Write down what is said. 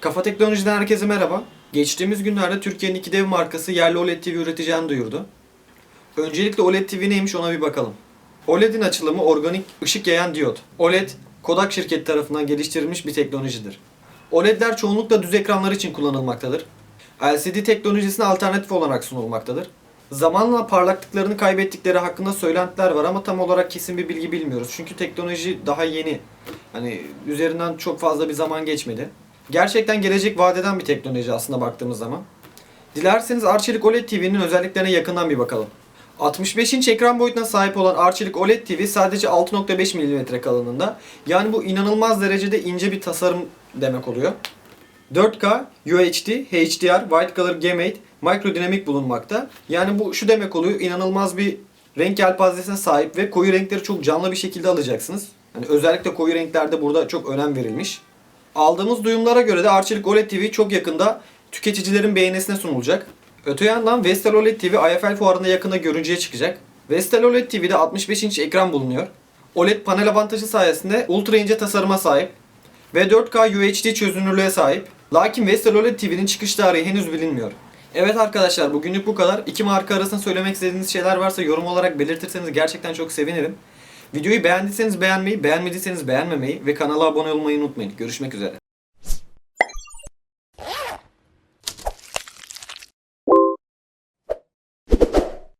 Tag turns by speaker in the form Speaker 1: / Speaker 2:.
Speaker 1: Kafa Teknoloji'den herkese merhaba. Geçtiğimiz günlerde Türkiye'nin iki dev markası yerli OLED TV üreteceğini duyurdu. Öncelikle OLED TV neymiş ona bir bakalım. OLED'in açılımı organik ışık yayan diyot. OLED, Kodak şirketi tarafından geliştirilmiş bir teknolojidir. OLED'ler çoğunlukla düz ekranlar için kullanılmaktadır. LCD teknolojisine alternatif olarak sunulmaktadır. Zamanla parlaklıklarını kaybettikleri hakkında söylentiler var ama tam olarak kesin bir bilgi bilmiyoruz. Çünkü teknoloji daha yeni. Hani üzerinden çok fazla bir zaman geçmedi. Gerçekten gelecek vadeden bir teknoloji aslında baktığımız zaman. Dilerseniz Arçelik OLED TV'nin özelliklerine yakından bir bakalım. 65 inç ekran boyutuna sahip olan Arçelik OLED TV sadece 6.5 mm kalınlığında. Yani bu inanılmaz derecede ince bir tasarım demek oluyor. 4K, UHD, HDR, White Color Gamete, Micro Dynamic bulunmakta. Yani bu şu demek oluyor, inanılmaz bir renk yelpazesine sahip ve koyu renkleri çok canlı bir şekilde alacaksınız. Yani özellikle koyu renklerde burada çok önem verilmiş. Aldığımız duyumlara göre de Arçelik OLED TV çok yakında tüketicilerin beğenisine sunulacak. Öte yandan Vestel OLED TV IFL fuarında yakında görünceye çıkacak. Vestel OLED TV'de 65 inç ekran bulunuyor. OLED panel avantajı sayesinde ultra ince tasarıma sahip ve 4K UHD çözünürlüğe sahip. Lakin Vestel OLED TV'nin çıkış tarihi henüz bilinmiyor. Evet arkadaşlar bugünlük bu kadar. İki marka arasında söylemek istediğiniz şeyler varsa yorum olarak belirtirseniz gerçekten çok sevinirim. Videoyu beğendiyseniz beğenmeyi, beğenmediyseniz beğenmemeyi ve kanala abone olmayı unutmayın. Görüşmek üzere.